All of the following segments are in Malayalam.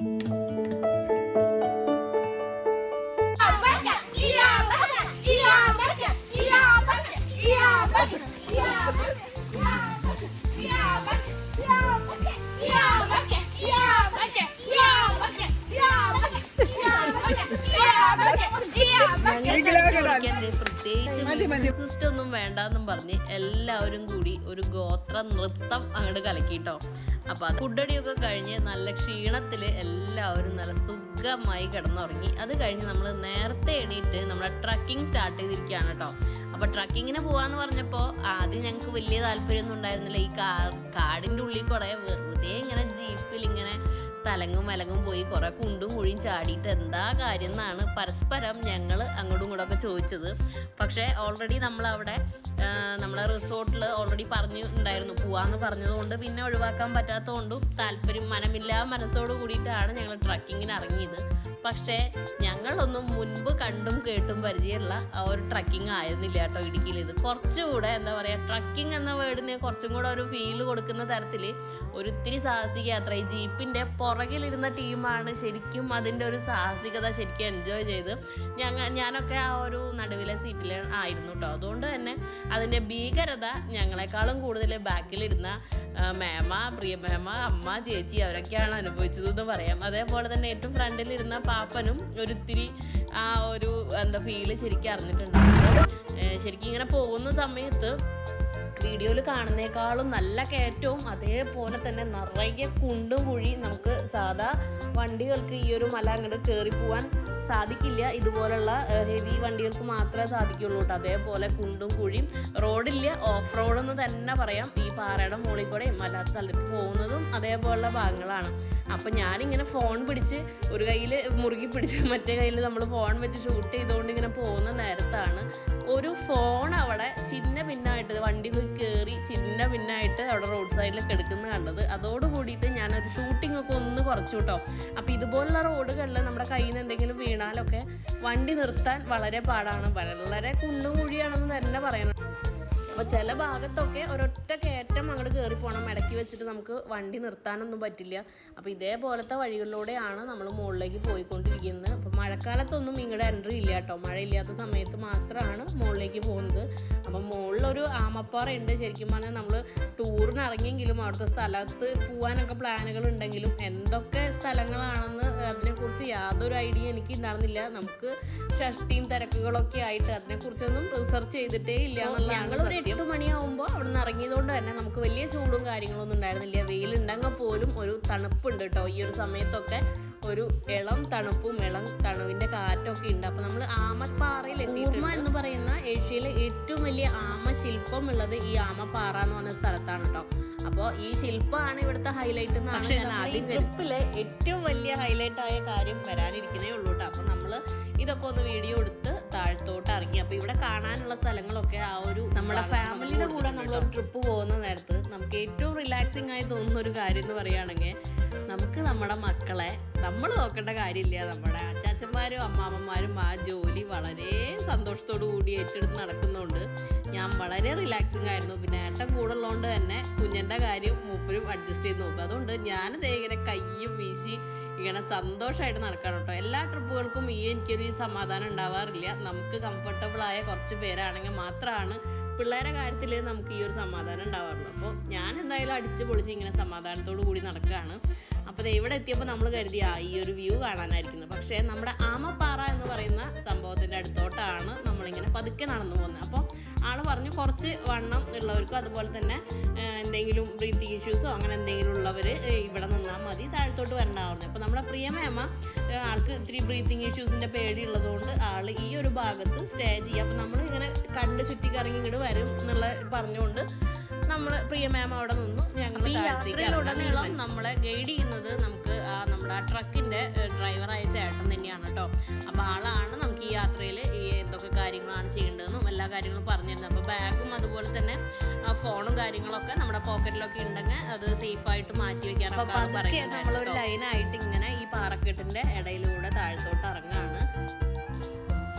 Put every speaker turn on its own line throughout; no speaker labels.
thank you പ്രത്യേകിച്ച് സിസ്റ്റം ഒന്നും വേണ്ടെന്നും പറഞ്ഞ് എല്ലാവരും കൂടി ഒരു ഗോത്ര നൃത്തം അങ്ങോട്ട് കലക്കിട്ടോ. അപ്പൊ അത് ഫുഡടിയൊക്കെ കഴിഞ്ഞ് നല്ല ക്ഷീണത്തിൽ എല്ലാവരും നല്ല സുഖമായി കിടന്നുറങ്ങി. അത് കഴിഞ്ഞ് നമ്മൾ നേരത്തെ എണീറ്റ് നമ്മളെ ട്രക്കിംഗ് സ്റ്റാർട്ട് ചെയ്തിരിക്കുകയാണ് കേട്ടോ. അപ്പൊ ട്രക്കിങ്ങിന് പോവാന്ന് പറഞ്ഞപ്പോ ആദ്യം ഞങ്ങൾക്ക് വലിയ താല്പര്യമൊന്നും ഉണ്ടായിരുന്നില്ല. ഈ കാടിന്റെ ഉള്ളിൽ കുറെ വെറുതെ ഇങ്ങനെ ജീപ്പിൽ ഇങ്ങനെ തലങ്ങും മലങ്ങും പോയി കുറെ കുണ്ടും കുഴിയും ചാടിയിട്ട് എന്താ കാര്യം എന്നാണ് പരസ്പരം ഞങ്ങൾ അങ്ങോട്ടും ഇങ്ങോട്ടും ഒക്കെ ചോദിച്ചത്. പക്ഷേ ഓൾറെഡി നമ്മളവിടെ നമ്മളെ റിസോർട്ടിൽ ഓൾറെഡി പറഞ്ഞു ഉണ്ടായിരുന്നു. പോവാന്ന് പറഞ്ഞതുകൊണ്ട് പിന്നെ ഒഴിവാക്കാൻ പറ്റാത്തതുകൊണ്ടും താല്പര്യം മനമില്ലാ മനസ്സോട് കൂടിയിട്ടാണ് ഞങ്ങൾ ട്രക്കിങ്ങിന് ഇറങ്ങിയത്. പക്ഷേ ഞങ്ങളൊന്നും മുൻപ് കണ്ടും കേട്ടും പരിചയമുള്ള ആ ഒരു ട്രക്കിംഗ് ആയിരുന്നില്ല കേട്ടോ ഇടുക്കിയിൽ ഇത് കുറച്ചുകൂടെ എന്താ പറയുക ട്രക്കിംഗ് എന്ന വേർഡിന് കുറച്ചും കൂടെ ഒരു ഫീൽ കൊടുക്കുന്ന തരത്തിൽ ഒരു ഒത്തിരി സാഹസിക യാത്ര ഈ ജീപ്പിന്റെ പുറകിലിരുന്ന ടീമാണ് ശരിക്കും അതിന്റെ ഒരു സാഹസികത ശരിക്കും എൻജോയ് ചെയ്ത്. ഞങ്ങൾ ഞാനൊക്കെ ആ ഒരു നടുവിലെ സീറ്റിൽ ആയിരുന്നു കേട്ടോ അതുകൊണ്ട് തന്നെ അതിന്റെ ഭീകരത ഞങ്ങളെക്കാളും കൂടുതൽ ബാക്കിലിരുന്ന മേമ പ്രിയ മേമ അമ്മ ചേച്ചി അവരൊക്കെയാണ് അനുഭവിച്ചത് എന്ന് പറയാം. അതേപോലെ തന്നെ ഏറ്റവും ഫ്രണ്ടിലിരുന്ന പാപ്പനും ഒരിത്തിരി ആ ഒരു എന്താ ഫീൽ ശരിക്കും അറിഞ്ഞിട്ടുണ്ടായിരുന്നു ശരിക്കും ഇങ്ങനെ പോകുന്ന സമയത്ത് വീഡിയോയിൽ കാണുന്നേക്കാളും നല്ല കയറ്റവും അതേപോലെ തന്നെ നിറയെ കുണ്ടും കുഴി നമുക്ക് സാധാ വണ്ടികൾക്ക് ഈ ഒരു മല അങ്ങോട്ട് കയറി പോവാൻ സാധിക്കില്ല. ഇതുപോലുള്ള ഹെവി വണ്ടികൾക്ക് മാത്രമേ സാധിക്കുള്ളൂ കേട്ടോ അതേപോലെ കുണ്ടും കുഴിയും റോഡില്ല ഓഫ് റോഡ് എന്ന് തന്നെ പറയാം. ഈ പാറയുടെ മുകളിൽ കൂടെയും അല്ലാത്ത സ്ഥലത്ത് പോകുന്നതും അതേപോലുള്ള ഭാഗങ്ങളാണ്. അപ്പം ഞാനിങ്ങനെ ഫോൺ പിടിച്ച് ഒരു കയ്യിൽ മുറുകി പിടിച്ച് മറ്റേ കയ്യിൽ നമ്മൾ ഫോൺ വെച്ച് ഷൂട്ട് ചെയ്തുകൊണ്ട് ഇങ്ങനെ പോകുന്ന നേരത്താണ് ഒരു ഫോൺ അവിടെ ചിന്ന ഭിന്നായിട്ട് വണ്ടി കയറി ചിന്ന ഭിന്നായിട്ട് അവിടെ റോഡ് സൈഡിൽ കിടക്കുന്ന കണ്ടത്. അതോട് കൂടിയിട്ട് ഞാനൊരു ഷൂട്ടിംഗ് ഒക്കെ ഒന്ന് കുറച്ചു കേട്ടോ അപ്പോൾ ഇതുപോലുള്ള റോഡുകളിൽ നമ്മുടെ കയ്യിൽ നിന്ന് എന്തെങ്കിലും വീണാലൊക്കെ വണ്ടി നിർത്താൻ വളരെ പാടാണ്. വളരെ കുണ്ടും കുഴിയാണെന്ന് തന്നെ പറയണം. അപ്പോൾ ചില ഭാഗത്തൊക്കെ ഒരൊറ്റ കയറ്റം അങ്ങോട്ട് കയറി പോകണം ഇടയ്ക്ക് വെച്ചിട്ട് നമുക്ക് വണ്ടി നിർത്താനൊന്നും പറ്റില്ല. അപ്പോൾ ഇതേപോലത്തെ വഴികളിലൂടെയാണ് നമ്മൾ മുകളിലേക്ക് പോയിക്കൊണ്ടിരിക്കുന്നത്. അപ്പോൾ മഴക്കാലത്തൊന്നും ഇങ്ങോട്ട് എൻട്രി ഇല്ല കേട്ടോ. മഴയില്ലാത്ത സമയത്ത് മാത്രമാണ് മുകളിലേക്ക് പോകുന്നത്. അപ്പോൾ മുകളിലൊരു ആമപ്പാറ ഉണ്ട് ശരിക്കും പറഞ്ഞാൽ നമ്മൾ ടൂറിന് ഇറങ്ങിയെങ്കിലും അവിടുത്തെ സ്ഥലത്ത് പോകാനൊക്കെ പ്ലാനുകൾ ഉണ്ടെങ്കിലും എന്തൊക്കെ സ്ഥലങ്ങളാണെന്ന് അതിനെക്കുറിച്ച് യാതൊരു ഐഡിയ എനിക്ക് ഉണ്ടായിരുന്നില്ല. നമുക്ക് ഷഷ്ടിയും തിരക്കുകളൊക്കെ ആയിട്ട് അതിനെക്കുറിച്ചൊന്നും റിസർച്ച് ചെയ്തിട്ടേ ഇല്ല ഞങ്ങൾ എട്ട് മണിയാവുമ്പോൾ അവിടെ നിന്ന് ഇറങ്ങിയതുകൊണ്ട് തന്നെ നമുക്ക് വലിയ ചൂടും കാര്യങ്ങളൊന്നും ഉണ്ടായിരുന്നില്ല. വെയിലുണ്ടെങ്കിൽ പോലും ഒരു തണുപ്പുണ്ട് കേട്ടോ. ഈ ഒരു സമയത്തൊക്കെ ഒരു ഇളം തണുപ്പും ഇളം തണുവിന്റെ കാറ്റൊക്കെ ഉണ്ട്. അപ്പോൾ നമ്മൾ ആമപ്പാറയിൽ എത്തിയിട്ടുണ്ട്. എന്ന് പറയുന്ന ഏഷ്യയിലെ ഏറ്റവും വലിയ ആമ ശില്പം ഉള്ളത് ഈ ആമപ്പാറ എന്ന് പറഞ്ഞ സ്ഥലത്താണ് കേട്ടോ. അപ്പോൾ ഈ ശില്പമാണ് ഇവിടുത്തെ ഹൈലൈറ്റ് എന്നാണ് ഞാൻ ആദ്യം ട്രിപ്പിലെ ഏറ്റവും വലിയ ഹൈലൈറ്റ് ആയ കാര്യം വരാനിരിക്കുന്നേ ഉള്ളൂ കേട്ടോ. അപ്പോൾ നമ്മൾ ഇതൊക്കെ ഒന്ന് വീഡിയോ എടുത്ത് താഴത്തോട്ട് ഇറങ്ങി. അപ്പോൾ ഇവിടെ കാണാനുള്ള സ്ഥലങ്ങളൊക്കെ ആ ഒരു നമ്മുടെ ഫാമിലിയുടെ കൂടെ നമ്മൾ ട്രിപ്പ് പോകുന്ന നേരത്ത് നമുക്ക് ഏറ്റവും റിലാക്സിങ് ആയി തോന്നുന്ന ഒരു കാര്യം എന്ന് പറയുകയാണെങ്കിൽ നമുക്ക് നമ്മുടെ മക്കളെ നമ്മൾ നോക്കേണ്ട കാര്യമില്ല. നമ്മുടെ അച്ചാച്ചന്മാരും അമ്മാമ്മമാരും ആ ജോലി വളരെ സന്തോഷത്തോടു കൂടി ഏറ്റെടുത്ത് നടക്കുന്നുണ്ട് ഞാൻ വളരെ റിലാക്സിങ് ആയിരുന്നു. പിന്നെ ഏട്ടൻ കൂടെ ഉള്ളതുകൊണ്ട് തന്നെ കുഞ്ഞന്റെ കാര്യം മൂപ്പരും അഡ്ജസ്റ്റ് ചെയ്ത് നോക്കും. അതുകൊണ്ട് ഞാനിതേ ഇങ്ങനെ കയ്യും വീശി ഇങ്ങനെ സന്തോഷമായിട്ട് നടക്കണം കേട്ടോ എല്ലാ ട്രിപ്പുകൾക്കും ഈ എനിക്കൊരു സമാധാനം ഉണ്ടാവാറില്ല. നമുക്ക് കംഫർട്ടബിളായ കുറച്ച് പേരാണെങ്കിൽ മാത്രമാണ് പിള്ളേരെ കാര്യത്തിൽ നമുക്ക് ഈ ഒരു സമാധാനം ഉണ്ടാവാറുള്ളൂ. അപ്പോൾ ഞാൻ എന്തായാലും അടിച്ച് പൊളിച്ച് ഇങ്ങനെ സമാധാനത്തോടു കൂടി നടക്കുകയാണ്. അപ്പോൾ ഇവിടെ എത്തിയപ്പോൾ നമ്മൾ കരുതി ആ ഈ ഒരു വ്യൂ കാണാനായിരിക്കുന്നത് പക്ഷേ നമ്മുടെ ആമപ്പാറ എന്ന് പറയുന്ന സംഭവത്തിന്റെ അടുത്തോട്ടാണ് നമ്മളിങ്ങനെ പതുക്കെ നടന്നു പോകുന്നത്. അപ്പോൾ ആൾ പറഞ്ഞു കുറച്ച് വണ്ണം ഉള്ളവർക്കും അതുപോലെ തന്നെ എന്തെങ്കിലും ബ്രീത്തിങ് ഇഷ്യൂസോ അങ്ങനെ എന്തെങ്കിലും ഉള്ളവർ ഇവിടെ നിന്നാൽ മതി താഴത്തോട്ട് വരണ്ടാവുന്നു. അപ്പോൾ നമ്മുടെ പ്രിയമേമ ആൾക്ക് ഇത്തിരി ബ്രീത്തിങ് ഇഷ്യൂസിന്റെ പേടി ഉള്ളതുകൊണ്ട് ആൾ ഈ ഒരു ഭാഗത്ത് സ്റ്റേ ചെയ്യുക അപ്പോൾ നമ്മൾ ഇങ്ങനെ കണ്ട് ചുറ്റിക്കറങ്ങി ഇങ്ങോട്ട് വരും എന്നുള്ള പറഞ്ഞുകൊണ്ട് നമ്മൾ പ്രിയ മാം അവിടെ നിന്നു. ഞങ്ങൾ യാത്രയിലുടനീളം നമ്മളെ ഗൈഡ് ചെയ്യുന്നത് നമുക്ക് ആ നമ്മുടെ ആ ട്രക്കിന്റെ ഡ്രൈവറായ ചേട്ടൻ തന്നെയാണ് കേട്ടോ അപ്പോൾ ആളാണ് നമുക്ക് ഈ യാത്രയിൽ ഈ എന്തൊക്കെ കാര്യങ്ങളാണ് ചെയ്യേണ്ടതെന്നും എല്ലാ കാര്യങ്ങളും പറഞ്ഞിരുന്നത്. അപ്പോൾ ബാഗും അതുപോലെ തന്നെ ഫോണും കാര്യങ്ങളൊക്കെ നമ്മുടെ പോക്കറ്റിലൊക്കെ ഉണ്ടെങ്കിൽ അത് സേഫായിട്ട് മാറ്റി വെക്കാനൊക്കെ നമ്മളൊരു ലൈനായിട്ട് ഇങ്ങനെ ഈ പാറക്കെട്ടിന്റെ ഇടയിലൂടെ താഴത്തോട്ട് ഇറങ്ങുകയാണ്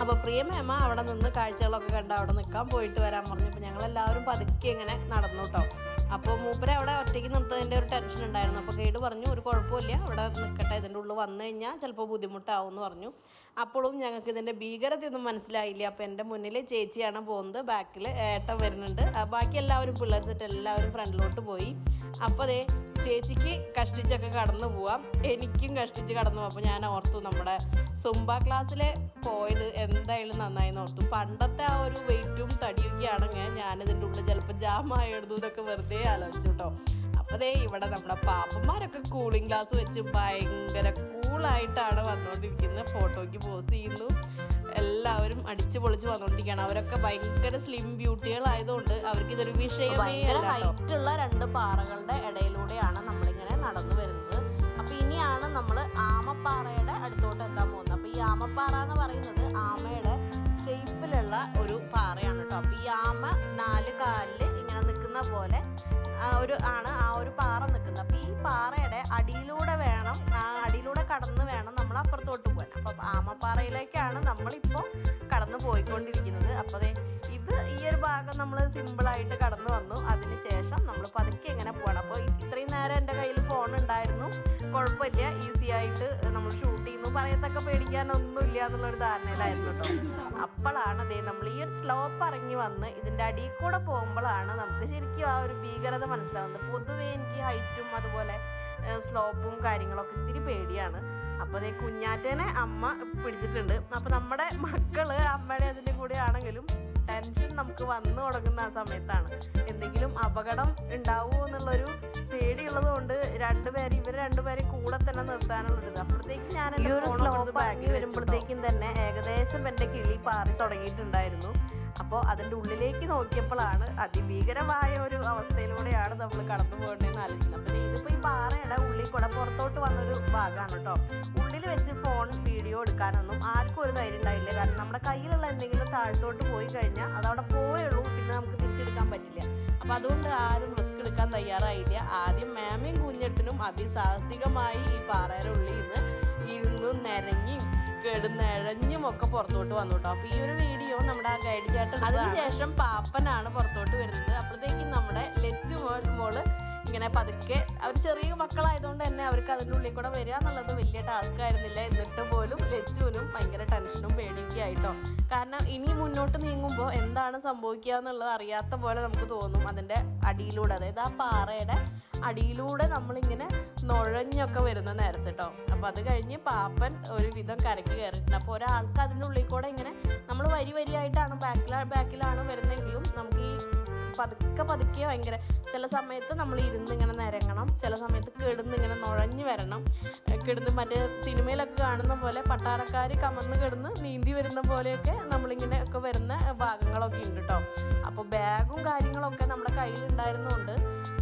അപ്പോൾ പ്രിയമേമ അവിടെ നിന്ന് കാഴ്ചകളൊക്കെ കണ്ട് അവിടെ നിൽക്കാൻ പോയിട്ട് വരാൻ പറഞ്ഞു. അപ്പോൾ ഞങ്ങളെല്ലാവരും പതുക്കെ ഇങ്ങനെ നടന്നു കേട്ടോ അപ്പോൾ മൂപ്പരെ അവിടെ ഒറ്റയ്ക്ക് നിർത്തതിന്റെ ഒരു ടെൻഷൻ ഉണ്ടായിരുന്നു. അപ്പോൾ ഗൈഡ് പറഞ്ഞു ഒരു കുഴപ്പമില്ല അവിടെ നിൽക്കട്ടെ ഇതിന്റെ ഉള്ളിൽ വന്നു കഴിഞ്ഞാൽ ചിലപ്പോൾ ബുദ്ധിമുട്ടാവും എന്ന് പറഞ്ഞു. അപ്പോഴും ഞങ്ങൾക്ക് ഇതിന്റെ ഭീകരതയൊന്നും മനസ്സിലായില്ല. അപ്പോൾ എന്റെ മുന്നിൽ ചേച്ചിയാണ് പോകുന്നത്. ബാക്കിൽ ഏട്ടൻ വരുന്നുണ്ട്. ബാക്കി എല്ലാവരും പിള്ളേർ സെറ്റ് എല്ലാവരും ഫ്രണ്ടിലോട്ട് പോയി. അപ്പോൾ അതേ ചേച്ചിക്ക് കഷ്ടിച്ചൊക്കെ കടന്നു പോവാം. എനിക്കും കഷ്ടിച്ച് കടന്നു പോകാം അപ്പോൾ ഞാൻ ഓർത്തു നമ്മുടെ സുംബ ക്ലാസ്സിൽ പോയത് എന്തായാലും നന്നായി ഓർത്തു. പണ്ടത്തെ ആ ഒരു വെയിറ്റും തടിയൊക്കെയാണെങ്കിൽ ഞാനിതിന്റെ ഉള്ളിൽ ചിലപ്പോൾ ജാമായി എഴുതുന്നതൊക്കെ വെറുതെ ആലോചിച്ചു കേട്ടോ. ദേ ഇവിടെ നമ്മുടെ പാപ്പന്മാരൊക്കെ കൂളിംഗ് ഗ്ലാസ് വെച്ച് ഭയങ്കര കൂളായിട്ടാണ് വന്നുകൊണ്ടിരിക്കുന്നത് ഫോട്ടോയ്ക്ക് പോസ്റ്റ് ചെയ്യുന്നു. എല്ലാവരും അടിച്ചു പൊളിച്ച് വന്നുകൊണ്ടിരിക്കുകയാണ് അവരൊക്കെ ഭയങ്കര സ്ലിം ബ്യൂട്ടികളായതുകൊണ്ട് അവർക്ക് ഇതൊരു വിഷയമേ ഹൈറ്റ് ഉള്ള രണ്ട് പാറകളുടെ ഇടയിലൂടെയാണ് നമ്മളിങ്ങനെ നടന്നു വരുന്നത്. അപ്പൊ ഇനിയാണ് നമ്മൾ ആമപ്പാറയുടെ അടുത്തോട്ട് എത്താൻ പോകുന്നത്. അപ്പൊ ഈ ആമപ്പാറ എന്ന് പറയുന്നത് ആമയുടെ ഷേപ്പിലുള്ള ഒരു പാറയാണ് കേട്ടോ അപ്പൊ ഈ ആമ നാല് ഇങ്ങനെ നിൽക്കുന്ന പോലെ ഒരു ആണ് ആ ഒരു പാറ നിൽക്കുന്നത്. അപ്പോൾ ഈ പാറയുടെ അടിയിലൂടെ വേണം ആ അടിയിലൂടെ കടന്ന് വേണം നമ്മൾ അപ്പുറത്തോട്ട് പോകാൻ. അപ്പോൾ ആമപ്പാറയിലേക്കാണ് നമ്മളിപ്പോൾ കടന്നു പോയിക്കൊണ്ടിരിക്കുന്നത്. അപ്പോൾ ഇത് ഈ ഒരു ഭാഗം നമ്മൾ സിമ്പിളായിട്ട് കടന്നു വന്നു. അതിനുശേഷം നമ്മൾ പതുക്കെ എങ്ങനെ പോകണം. അപ്പോൾ ഇത്രയും നേരം എന്റെ കയ്യിൽ ഫോൺ ഉണ്ടായിരുന്നു. കുഴപ്പമില്ല. ഈസി ആയിട്ട് നമ്മൾ ഷൂട്ട് ചെയ്യുന്നു പറയത്തക്ക പേടിക്കാനൊന്നുമില്ല എന്നുള്ളൊരു ധാരണയിലായിരുന്നു കേട്ടോ അപ്പോഴാണ് ദേ നമ്മൾ ഈ ഒരു സ്ലോപ്പ് ഇറങ്ങി വന്ന് ഇതിന്റെ അടിയിൽ കൂടെ പോകുമ്പോഴാണ് നമുക്ക് ശരിക്കും ആ ഒരു ഭീകരത മനസ്സിലാവുന്നത്. പൊതുവേ എനിക്ക് ഹൈറ്റും അതുപോലെ സ്ലോപ്പും കാര്യങ്ങളൊക്കെ ഇത്തിരി പേടിയാണ്. അപ്പോൾ അതേ കുഞ്ഞാറ്റേനെ അമ്മ പിടിച്ചിട്ടുണ്ട്. അപ്പോൾ നമ്മുടെ മക്കൾ അമ്മയുടെ അതിന്റെ കൂടെ ആണെങ്കിലും ടെൻഷൻ നമുക്ക് വന്നു തുടങ്ങുന്ന ആ സമയത്താണ്. എന്തെങ്കിലും അപകടം ഉണ്ടാവുമോ എന്നുള്ളൊരു പേടിയുള്ളത് കൊണ്ട് രണ്ടുപേരും ഇവർ രണ്ടുപേരും കൂടെ തന്നെ നിർത്താനുള്ളത് അപ്പോഴത്തേക്കും ഞാൻ ഈ ഒരു ബാഗിൽ വരുമ്പോഴത്തേക്കും തന്നെ ഏകദേശം എന്റെ കിളി പാറി തുടങ്ങിയിട്ടുണ്ടായിരുന്നു. അപ്പോൾ അതിന്റെ ഉള്ളിലേക്ക് നോക്കിയപ്പോഴാണ് അതിഭീകരമായ ഒരു അവസ്ഥയിലൂടെയാണ് നമ്മൾ കടന്നു പോകേണ്ടതെന്ന് ആലോചിക്കുന്നത്. അപ്പോൾ ഇതിപ്പോൾ ഈ പാറയുടെ ഉള്ളിൽ കൂടെ പുറത്തോട്ട് വന്നൊരു ഭാഗമാണ് കേട്ടോ. ഉള്ളിൽ വെച്ച് ഫോൺ വീഡിയോ എടുക്കാനൊന്നും ആർക്കും ഒരു ധൈര്യം ഉണ്ടായില്ല. കാരണം നമ്മുടെ കയ്യിലുള്ള എന്തെങ്കിലും താഴത്തോട്ട് പോയി കഴിഞ്ഞാൽ അതവിടെ പോയുള്ളൂ പിന്നെ നമുക്ക് തിരിച്ചെടുക്കാൻ പറ്റില്ല. അപ്പം അതുകൊണ്ട് ആരും റിസ്ക് എടുക്കാൻ തയ്യാറായില്ല. ആദ്യം മാമയും കുഞ്ഞെട്ടനും അതിസാഹസികമായി ഈ പാറയുടെ ഉള്ളിൽ നിന്ന് ഇരുന്ന് നിരങ്ങിയും കിടന്നിഴഞ്ഞും ഒക്കെ പുറത്തോട്ട് വന്നു കേട്ടോ. അപ്പൊ ഈ ഒരു വീഡിയോ നമ്മുടെ ആ ഗൈഡ് ചേട്ടൻ അതിനുശേഷം പാപ്പനാണ് പുറത്തോട്ട് വരുന്നത്. അപ്പോഴത്തേക്കും നമ്മുടെ ലച്ചു മോൾ മോൾ ഇങ്ങനെ പതുക്കെ അവർ ചെറിയ മക്കളായതുകൊണ്ട് തന്നെ അവർക്ക് അതിന്റെ ഉള്ളിൽ കൂടെ വരിക എന്നുള്ളത് വലിയ ടാസ്ക് ആയിരുന്നില്ല. എന്നിട്ട് പോലും ലജ്ജുവിനും ഭയങ്കര ടെൻഷനും പേടിയൊക്കെ ആയിട്ടോ. കാരണം ഇനി മുന്നോട്ട് നീങ്ങുമ്പോൾ എന്താണ് സംഭവിക്കുക എന്നുള്ളത് അറിയാത്ത പോലെ നമുക്ക് തോന്നും അതിന്റെ അടിയിലൂടെ. അതായത് ആ പാറയുടെ അടിയിലൂടെ നമ്മളിങ്ങനെ നുഴഞ്ഞൊക്കെ വരുന്ന നേരത്ത് കേട്ടോ അപ്പോൾ അത് കഴിഞ്ഞ് പാപ്പൻ ഒരു വിധം കരക്ക് കയറിയിട്ടുണ്ട്. അപ്പോൾ ഒരാൾക്ക് അതിന്റെ ഉള്ളിൽ കൂടെ ഇങ്ങനെ നമ്മൾ വരി വരിയായിട്ടാണ് ബാക്കിലാ ബാക്കിലാണ് വരുന്നെങ്കിലും നമുക്ക് ഈ പതുക്കെ പതുക്കെ ഭയങ്കര ചില സമയത്ത് നമ്മൾ ഇരുന്ന് ഇങ്ങനെ നിരങ്ങണം ചില സമയത്ത് കിടന്ന് ഇങ്ങനെ നുഴഞ്ഞു വരണം. കിടന്ന് മറ്റേ സിനിമയിലൊക്കെ കാണുന്ന പോലെ പട്ടാളക്കാർ കമന്ന് കിടന്ന് നീന്തി വരുന്ന പോലെയൊക്കെ നമ്മളിങ്ങനെ ഒക്കെ വരുന്ന ഭാഗങ്ങളൊക്കെ ഉണ്ട് കേട്ടോ അപ്പോൾ ബാഗും കാര്യങ്ങളൊക്കെ നമ്മുടെ കയ്യിലുണ്ടായിരുന്നുകൊണ്ട്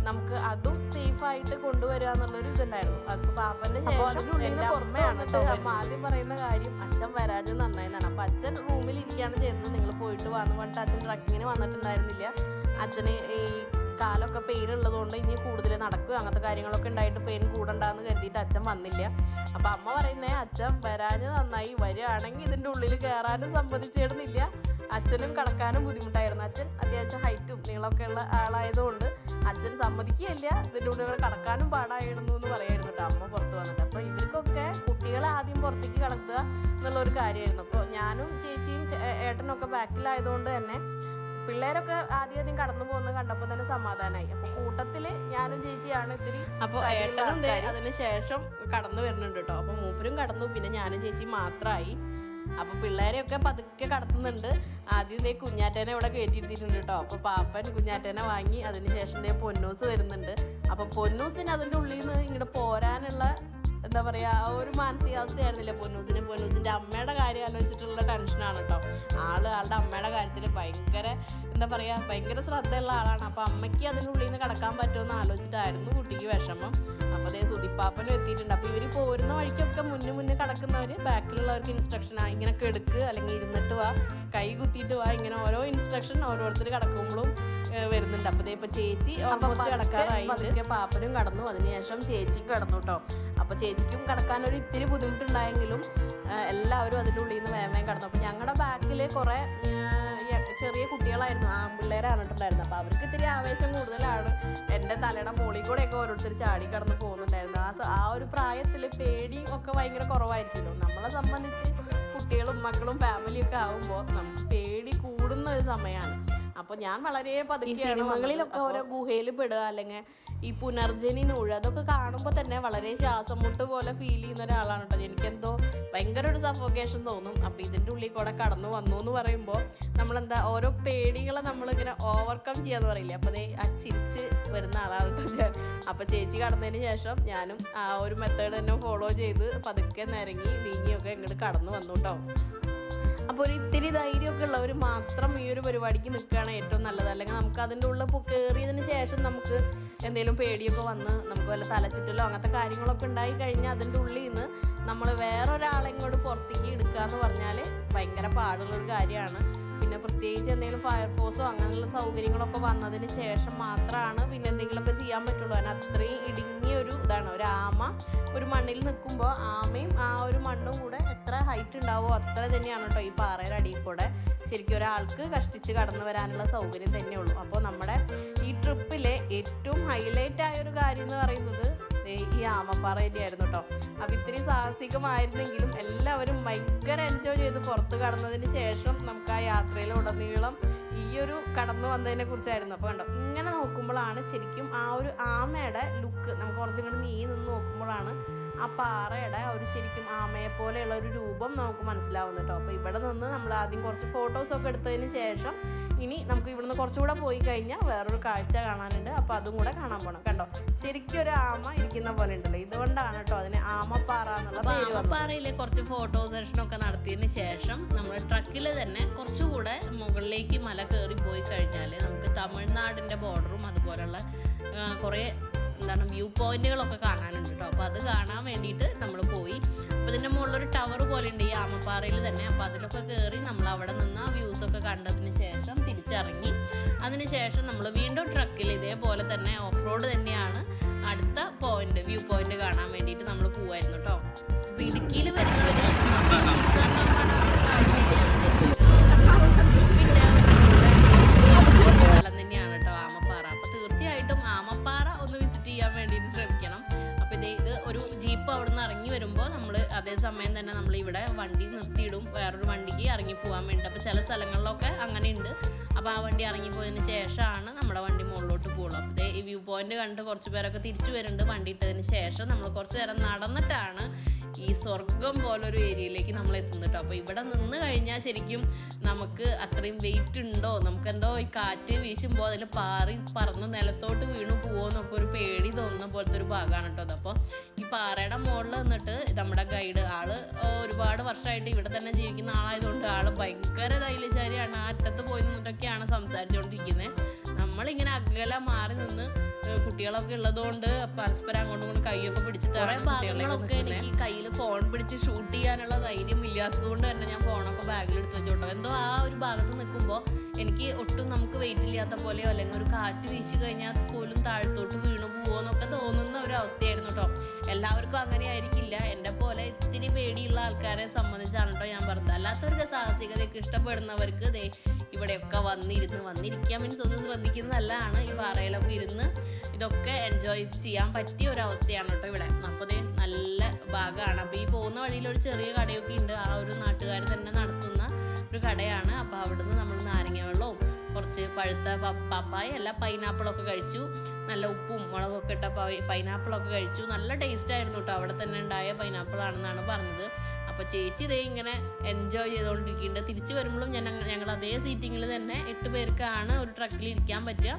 നമുക്ക് അതും സേഫായിട്ട് കൊണ്ടുവരിക എന്നുള്ളൊരു ഇതുണ്ടായിരുന്നു. അത് പാപ്പന്റെ ശേഷം എന്റെ അമ്മയാണ് കേട്ടോ അമ്മ ആദ്യം പറയുന്ന കാര്യം അച്ഛൻ വരാതെ നന്നായെന്നാണ് അപ്പം അച്ഛൻ റൂമിൽ ഇരിക്കുകയാണ് ചെയ്തത്. നിങ്ങൾ പോയിട്ട് വന്നു പറഞ്ഞിട്ട് അച്ഛൻ ട്രക്കിങ്ങിന് വന്നിട്ടുണ്ടായിരുന്നില്ല. അച്ഛന് ഈ കാലൊക്കെ പെയിനുള്ളതുകൊണ്ട് ഇനി കൂടുതൽ നടക്കുക. അങ്ങനത്തെ കാര്യങ്ങളൊക്കെ ഉണ്ടായിട്ട് പെയിൻ കൂടണ്ടെന്ന് കരുതിയിട്ട് അച്ഛൻ വന്നില്ല. അപ്പം അമ്മ പറയുന്നേ അച്ഛൻ വരാന് നന്നായി വരികയാണെങ്കിൽ ഇതിന്റെ ഉള്ളിൽ കയറാനും സമ്മതിച്ചിരുന്നില്ല അച്ഛനും കടക്കാനും ബുദ്ധിമുട്ടായിരുന്നു. അച്ഛൻ അത്യാവശ്യം ഹൈറ്റും നീളമൊക്കെ ഉള്ള ആളായതുകൊണ്ട് അച്ഛൻ സമ്മതിക്കുകയില്ല. ഇതിന്റെ ഉള്ളിൽ കടക്കാനും പാടായിരുന്നു എന്ന് പറയായിരുന്നു കേട്ടോ അമ്മ പുറത്ത് വന്നിട്ട്. അപ്പോൾ ഇവർക്കൊക്കെ കുട്ടികളെ ആദ്യം പുറത്തേക്ക് കിടക്കുക എന്നുള്ള ഒരു കാര്യമായിരുന്നു. അപ്പോൾ ഞാനും ചേച്ചിയും ഏട്ടനൊക്കെ ബാക്കിലായതുകൊണ്ട് തന്നെ പിള്ളേരൊക്കെ ആദ്യം ആദ്യം കടന്നു പോകുന്നത് കണ്ടപ്പോൾ തന്നെ സമാധാനമായി അപ്പൊ കൂട്ടത്തിൽ ഞാനും ചേച്ചിയാണ് ഇത്തിരി അപ്പൊ ഏട്ടനും അതിന് ശേഷം കടന്നു വരുന്നുണ്ട് കേട്ടോ അപ്പൊ മൂപ്പരും കടന്നു. പിന്നെ ഞാനും ചേച്ചി മാത്രമായി അപ്പൊ പിള്ളേരെയൊക്കെ പതുക്കെ കടത്തുന്നുണ്ട്. ആദ്യം ദേ കുഞ്ഞാറ്റേനെ ഇവിടെ കയറ്റിയിരുത്തിയിട്ടുണ്ട് കേട്ടോ അപ്പൊ പാപ്പൻ കുഞ്ഞാറ്റേനെ വാങ്ങി അതിനുശേഷം ദേ പൊന്നൂസ് വരുന്നുണ്ട്. അപ്പൊ പൊന്നൂസിന് അതിന്റെ ഉള്ളിൽ നിന്ന് ഇങ്ങോട്ട് പോരാനുള്ള എന്താ പറയുക ആ ഒരു മാനസികാവസ്ഥയായിരുന്നില്ല പൊന്നൂസിന്? പൊന്നൂസിന്റെ അമ്മയുടെ കാര്യം ആലോചിച്ചിട്ടുള്ള ടെൻഷനാണ് കേട്ടോ ആൾ ആളുടെ അമ്മയുടെ കാര്യത്തിൽ ഭയങ്കര എന്താ പറയുക ഭയങ്കര ശ്രദ്ധയുള്ള ആളാണ്. അപ്പോൾ അമ്മയ്ക്ക് അതിനുള്ളിൽ നിന്ന് കടക്കാൻ പറ്റുമെന്ന് ആലോചിച്ചിട്ടായിരുന്നു കുട്ടിക്ക് വിഷമം. അപ്പോൾ അതേ സുതിപ്പാപ്പനും എത്തിയിട്ടുണ്ട്. അപ്പോൾ ഇവർ പോരുന്ന വഴിക്കൊക്കെ മുന്നേ മുന്നേ കടക്കുന്നവര് ബാക്കിലുള്ളവർക്ക് ഇൻസ്ട്രക്ഷൻ ആ ഇങ്ങനെ എടുക്കുക അല്ലെങ്കിൽ ഇരുന്നിട്ട് വാ കൈ കുത്തിയിട്ട് വാ ഇങ്ങനെ ഓരോ ഇൻസ്ട്രക്ഷൻ ഓരോരുത്തർ കടക്കുമ്പോഴും വരുന്നുണ്ട്. അപ്പൊ ദേ ഇപ്പൊ ചേച്ചി ഓൾമോസ്റ്റ് കടക്കാറായി പാപ്പനും കടന്നു. അതിനുശേഷം ചേച്ചിയും കടന്നു കേട്ടോ അപ്പൊ ചേച്ചിക്കും കടക്കാൻ ഒരു ഇത്തിരി ബുദ്ധിമുട്ടുണ്ടായെങ്കിലും എല്ലാവരും അതിന്റെ ഉള്ളിൽ നിന്ന് വേമയും കടന്നു. അപ്പോൾ ഞങ്ങളുടെ ബാക്കിൽ കുറേ
ചെറിയ കുട്ടികളായിരുന്നു ആൺപിള്ളേരാണ് ഉണ്ടായിരുന്നത് അപ്പോൾ അവർക്ക് ഇത്തിരി ആവേശം കൂടുതലാണ്. എന്റെ തലയുടെ മുകളിൽ കൂടെയൊക്കെ ഓരോരുത്തർ ചാടി കടന്ന് പോകുന്നുണ്ടായിരുന്നു. ആ ആ ഒരു പ്രായത്തിൽ പേടിയും ഒക്കെ ഭയങ്കര കുറവായിരിക്കുമല്ലോ. നമ്മളെ സംബന്ധിച്ച് കുട്ടികളും മക്കളും ഫാമിലിയൊക്കെ ആകുമ്പോൾ നമുക്ക് പേടി കൂടുന്ന ഒരു സമയമാണ് അപ്പോൾ ഞാൻ വളരെ പതുക്കെ സിനിമകളിലൊക്കെ ഓരോ ഗുഹയിൽ പെടുക അല്ലെങ്കിൽ ഈ പുനർജനി നൂഴ് അതൊക്കെ കാണുമ്പോൾ തന്നെ വളരെ ശ്വാസം മുട്ട് പോലെ ഫീൽ ചെയ്യുന്ന ഒരാളാണ് കേട്ടോ. എനിക്കെന്തോ ഭയങ്കര ഒരു സഫോക്കേഷൻ തോന്നും. അപ്പോൾ ഇതിന്റെ ഉള്ളിൽ കൂടെ കടന്നു വന്നു എന്ന് പറയുമ്പോൾ നമ്മളെന്താ ഓരോ പേടികളെ നമ്മളിങ്ങനെ ഓവർകം ചെയ്യാന്ന് പറയില്ലേ? അപ്പോൾ അതേ ആ ചിരിച്ച് വരുന്ന ആളാണ് കേട്ടോ ഞാൻ. അപ്പോൾ ചേച്ചി കടന്നതിന് ശേഷം ഞാനും ആ ഒരു മെത്തേഡ് തന്നെ ഫോളോ ചെയ്ത് പതുക്കെ നിരങ്ങി നീങ്ങിയൊക്കെ ഇങ്ങോട്ട് കടന്നു വന്നു കേട്ടോ. അപ്പോൾ ഒരു ഇത്തിരി ധൈര്യമൊക്കെ ഉള്ളവർ മാത്രം ഈ ഒരു പരിപാടിക്ക് നിൽക്കുകയാണ് ഏറ്റവും നല്ലത്. അല്ലെങ്കിൽ നമുക്ക് അതിന്റെ ഉള്ളിൽ കയറിയതിന് ശേഷം നമുക്ക് എന്തെങ്കിലും പേടിയൊക്കെ വന്ന് നമുക്ക് വല്ല തലച്ചുറ്റലോ അങ്ങനത്തെ കാര്യങ്ങളൊക്കെ ഉണ്ടായി കഴിഞ്ഞാൽ അതിന്റെ ഉള്ളിൽ നിന്ന് നമ്മൾ വേറൊരാളെ ഇങ്ങോട്ട് പുറത്തേക്ക് എടുക്കുക എന്ന് പറഞ്ഞാൽ ഭയങ്കര പാടുള്ളൊരു കാര്യമാണ്. പിന്നെ പ്രത്യേകിച്ച് എന്തെങ്കിലും ഫയർഫോഴ്സോ അങ്ങനെയുള്ള സൗകര്യങ്ങളൊക്കെ വന്നതിന് ശേഷം മാത്രമാണ് പിന്നെ എന്തെങ്കിലുമൊക്കെ ചെയ്യാൻ പറ്റുള്ളൂ. അതിന് അത്രയും ഇടുങ്ങിയ ഒരു ഇതാണ്. ഒരു ആമ ഒരു മണ്ണിൽ നിൽക്കുമ്പോൾ ആമയും ആ ഒരു മണ്ണും കൂടെ എത്ര ഹൈറ്റ് ഉണ്ടാവോ അത്ര തന്നെയാണ് കേട്ടോ ഈ പാറയുടെ അടിയിൽ കൂടെ ശരിക്കും ഒരാൾക്ക് കഷ്ടിച്ച് കടന്നു വരാനുള്ള സൗകര്യം തന്നെയുള്ളൂ. അപ്പോൾ നമ്മുടെ ഈ ട്രിപ്പിലെ ഏറ്റവും ഹൈലൈറ്റ് ആയ ഒരു കാര്യം എന്ന് പറയുന്നത് ഈ ആമപ്പാറ തന്നെയായിരുന്നു കേട്ടോ അപ്പം ഇത്തിരി സാഹസികമായിരുന്നെങ്കിലും എല്ലാവരും ഭയങ്കര എൻജോയ് ചെയ്ത് പുറത്ത് കടന്നതിന് ശേഷം നമുക്ക് ആ യാത്രയിലുടനീളം ഈ ഒരു കടന്നു വന്നതിനെ കുറിച്ചായിരുന്നു. അപ്പോൾ കണ്ടോ ഇങ്ങനെ നോക്കുമ്പോഴാണ് ശരിക്കും ആ ഒരു ആമയുടെ ലുക്ക് നമുക്ക് കുറച്ചും കൂടി നീ നിന്ന് നോക്കുമ്പോഴാണ് ആ പാറയുടെ ഒരു ശരിക്കും ആമയെ പോലെയുള്ള ഒരു രൂപം നമുക്ക് മനസ്സിലാവുന്നു കേട്ടോ അപ്പോൾ ഇവിടെ നിന്ന് നമ്മൾ ആദ്യം കുറച്ച് ഫോട്ടോസൊക്കെ എടുത്തതിന് ശേഷം ഇനി നമുക്ക് ഇവിടുന്ന് കുറച്ചുകൂടെ പോയി കഴിഞ്ഞാൽ വേറൊരു കാഴ്ച കാണാനുണ്ട്. അപ്പോൾ അതും കൂടെ കാണാൻ പോകണം കണ്ടോ? ശരിക്കും ഒരു ആമ ഇരിക്കുന്ന പോലെ ഉണ്ടല്ലോ. ഇതുകൊണ്ടാണ് കേട്ടോ അതിന് ആമപ്പാറ എന്നുള്ള
ആമപ്പാറയിൽ കുറച്ച് ഫോട്ടോ സെഷൻ ഒക്കെ നടത്തിയതിന് ശേഷം നമ്മൾ ട്രക്കിൽ തന്നെ കുറച്ചുകൂടെ മുകളിലേക്ക് മല കയറി പോയി കഴിഞ്ഞാൽ നമുക്ക് തമിഴ്നാടിന്റെ ബോർഡറും അതുപോലുള്ള കുറേ എന്താണ് വ്യൂ പോയിന്റുകളൊക്കെ കാണാനുണ്ട് കേട്ടോ അപ്പോൾ അത് കാണാൻ വേണ്ടിയിട്ട് നമ്മൾ പോയി. അപ്പോൾ ഇതിന്റെ മുകളിലൊരു ടവർ പോലെ ഉണ്ട് ഈ ആമപ്പാറയിൽ തന്നെ. അപ്പോൾ അതിലൊക്കെ കയറി നമ്മൾ അവിടെ നിന്ന് ആ വ്യൂസ് ഒക്കെ കണ്ടതിന് ശേഷം തിരിച്ചിറങ്ങി. അതിന് ശേഷം നമ്മൾ വീണ്ടും ട്രക്കിൽ ഇതേപോലെ തന്നെ ഓഫ് റോഡ് തന്നെയാണ് അടുത്ത പോയിന്റ് വ്യൂ പോയിന്റ് കാണാൻ വേണ്ടിയിട്ട് നമ്മൾ പോവായിരുന്നു കേട്ടോ അപ്പൊ ഇടുക്കിയിൽ വരുന്നവര് വരുമ്പോൾ നമ്മൾ അതേ സമയം തന്നെ നമ്മൾ ഇവിടെ വണ്ടി നിർത്തിയിടും. വേറൊരു വണ്ടിക്ക് ഇറങ്ങി പോകാൻ വേണ്ടി അപ്പോൾ ചില സ്ഥലങ്ങളിലൊക്കെ അങ്ങനെ ഉണ്ട് അപ്പോൾ ആ വണ്ടി ഇറങ്ങിപ്പോയതിന് ശേഷമാണ് നമ്മുടെ വണ്ടി മുകളിലോട്ട് പോകുള്ളൂ അപ്പോൾ ഈ വ്യൂ പോയിന്റ് കണ്ട് കുറച്ച് പേരൊക്കെ തിരിച്ചു വരുന്നുണ്ട് വണ്ടി ഇട്ടതിന് ശേഷം. നമ്മൾ കുറച്ച് നേരം നടന്നിട്ടാണ് ഈ സ്വർഗം പോലൊരു ഏരിയയിലേക്ക് നമ്മൾ എത്തുന്നുട്ടോ അപ്പോൾ ഇവിടെ നിന്ന് കഴിഞ്ഞാൽ ശരിക്കും നമുക്ക് അത്രയും വെയിറ്റ് ഉണ്ടോ? നമുക്ക് എന്തോ ഈ കാറ്റ് വീശുമ്പോൾ അതിൽ പാറി പറന്ന് നിലത്തോട്ട് വീണു പോവോ എന്നൊക്കെ ഒരു പേടി തോന്നുന്ന പോലത്തെ ഒരു ഭാഗമാണ് കേട്ടോ അതപ്പോൾ ഈ പാറയുടെ മുകളിൽ നിന്നിട്ട് നമ്മുടെ ഗൈഡ് ആൾ ഒരുപാട് വർഷമായിട്ട് ഇവിടെ തന്നെ ജീവിക്കുന്ന ആളായതുകൊണ്ട് ആൾ ഭയങ്കര ധൈര്യശാലിയാണ്. ആ അറ്റത്ത് പോയി നിന്നിട്ടൊക്കെയാണ് സംസാരിച്ചുകൊണ്ടിരിക്കുന്നത് നമ്മളിങ്ങനെ അകലെ മാറി നിന്ന് കുട്ടികളൊക്കെ ഉള്ളതുകൊണ്ട് പരസ്പരം അങ്ങോട്ടും ഇങ്ങോട്ടും കൈയൊക്കെ പിടിച്ചിട്ടാണ് ഭാഗങ്ങളൊക്കെ എനിക്ക് കയ്യിൽ ഫോൺ പിടിച്ച് ഷൂട്ട് ചെയ്യാനുള്ള ധൈര്യം ഇല്ലാത്തതുകൊണ്ട് തന്നെ ഞാൻ ഫോണൊക്കെ ബാഗിൽ എടുത്ത് വെച്ചോട്ടോ. എന്തോ ആ ഒരു ഭാഗത്ത് നിൽക്കുമ്പോൾ എനിക്ക് ഒട്ടും നമുക്ക് വെയിറ്റ് ഇല്ലാത്ത പോലെയോ അല്ലെങ്കിൽ ഒരു കാറ്റ് വീശി കഴിഞ്ഞാൽ പോലും താഴത്തോട്ട് വീണു പോകുമെന്നൊക്കെ തോന്നുന്ന ഒരു അവസ്ഥയായിരുന്നു കേട്ടോ എല്ലാവർക്കും അങ്ങനെ ആയിരിക്കില്ല എന്റെ പോലെ ഇത്തിരി പേടിയുള്ള ആൾക്കാരെ സംബന്ധിച്ചാണ് കേട്ടോ ഞാൻ പറഞ്ഞത്. അല്ലാത്തവർക്ക് സാഹസികതയൊക്കെ ഇഷ്ടപ്പെടുന്നവർക്ക് ദേ ഇവിടെയൊക്കെ വന്നിരുന്ന് വന്നിരിക്കാൻ മീൻസ് ഒന്ന് ശ്രദ്ധിക്കുന്നത് നല്ലതാണ്. ഈ പാറയിലൊക്കെ ഇരുന്ന് ഇതൊക്കെ എൻജോയ് ചെയ്യാൻ പറ്റിയ ഒരു അവസ്ഥയാണ് കേട്ടോ ഇവിടെ. അപ്പോൾ ഇത് നല്ല ഭാഗമാണ്. അപ്പോൾ ഈ പോകുന്ന വഴിയിൽ ഒരു ചെറിയ കടയൊക്കെ ഉണ്ട്. ആ ഒരു നാട്ടുകാർ തന്നെ നടത്തുന്ന ഒരു കടയാണ്. അപ്പോൾ അവിടുന്ന് നമ്മൾ നാരങ്ങ വെള്ളവും കുറച്ച് പഴുത്ത പപ്പായ അല്ല പൈനാപ്പിളൊക്കെ കഴിച്ചു. നല്ല ഉപ്പും മുളകൊക്കെ ഇട്ട പൈനാപ്പിളൊക്കെ കഴിച്ചു. നല്ല ടേസ്റ്റ് ആയിരുന്നു കേട്ടോ. അവിടെ തന്നെ ഉണ്ടായ പൈനാപ്പിൾ ആണെന്നാണ് പറഞ്ഞത്. അപ്പോൾ ചേച്ചി ഇതേ ഇങ്ങനെ എൻജോയ് ചെയ്തുകൊണ്ടിരിക്കുന്നുണ്ട് തിരിച്ചു വരുമ്പോഴും ഞാൻ ഞങ്ങൾ അതേ സീറ്റിങ്ങിൽ തന്നെ എട്ട് പേർക്കാണ് ഒരു ട്രക്കിൽ ഇരിക്കാൻ പറ്റുക.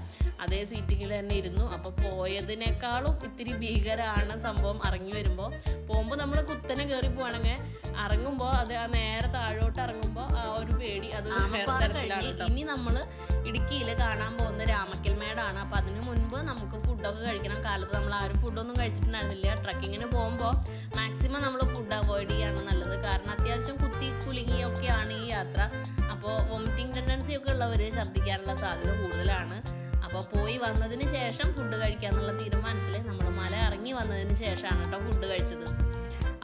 അതേ സീറ്റിങ്ങിൽ തന്നെ ഇരുന്നു. അപ്പോൾ പോയതിനേക്കാളും ഇത്തിരി ഭീകരമാണ് സംഭവം ഇറങ്ങി വരുമ്പോൾ. പോകുമ്പോൾ നമ്മൾ കുത്തനെ കയറി പോവാണെങ്കിൽ ഇറങ്ങുമ്പോൾ അത് ആ നേരെ താഴോട്ട് ഇറങ്ങുമ്പോൾ ആ ഒരു പേടി അത്. ഇനി നമ്മൾ ഇടുക്കിയിൽ കാണാൻ പോകുന്ന രാമക്കൽ മേടാണ്. അപ്പോൾ അതിന് മുൻപ് നമുക്ക് ഫുഡൊക്കെ കഴിക്കണം. കാലത്ത് നമ്മൾ ആരും ഫുഡൊന്നും കഴിച്ചിട്ടുണ്ടായിരുന്നില്ല. ട്രക്കിങ്ങിന് പോകുമ്പോൾ മാക്സിമം നമ്മൾ ഫുഡ് അവോയ്ഡ് ചെയ്യാണ് നല്ലത്. കാരണം അത്യാവശ്യം കുത്തി കുലുങ്ങിയൊക്കെയാണ് ഈ യാത്ര. അപ്പോൾ വോമിറ്റിംഗ് ടെൻഡൻസി ഒക്കെ ഉള്ളവർ ഛർദ്ദിക്കാനുള്ള സാധ്യത കൂടുതലാണ്. അപ്പോൾ പോയി വന്നതിന് ശേഷം ഫുഡ് കഴിക്കാന്നുള്ള തീരുമാനത്തിൽ നമ്മൾ മല ഇറങ്ങി വന്നതിന് ശേഷമാണ് കേട്ടോ ഫുഡ് കഴിച്ചത്.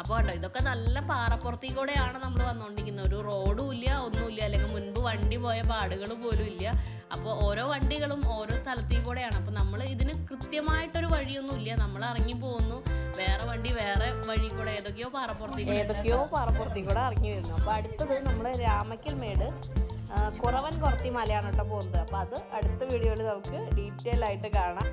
അപ്പോൾ കണ്ടോ ഇതൊക്കെ നല്ല പാറപ്പുറത്തി കൂടെയാണ് നമ്മൾ വന്നുകൊണ്ടിരിക്കുന്നത് ഒരു റോഡും ഇല്ല ഒന്നുമില്ല. അല്ലെങ്കിൽ മുൻപ് വണ്ടി പോയ പാടുകൾ പോലും ഇല്ല. അപ്പോൾ ഓരോ വണ്ടികളും ഓരോ സ്ഥലത്തിൽ കൂടെയാണ് അപ്പോൾ നമ്മൾ ഇതിന് കൃത്യമായിട്ടൊരു വഴിയൊന്നും ഇല്ല. നമ്മൾ ഇറങ്ങി പോകുന്നു. വേറെ വണ്ടി വേറെ വഴി കൂടെ ഏതൊക്കെയോ പാറപ്പുറത്തി
ഏതൊക്കെയോ പാറപ്പുറത്തി കൂടെ ഇറങ്ങി വരുന്നു. അപ്പോൾ അടുത്തത് നമ്മൾ രാമക്കൽ മേട്. കുറവൻ കുറത്തി മലയാണ് കേട്ടോ പോകുന്നത്. അപ്പോൾ അത് അടുത്ത വീഡിയോയിൽ നമുക്ക് ഡീറ്റെയിൽ ആയിട്ട് കാണാം.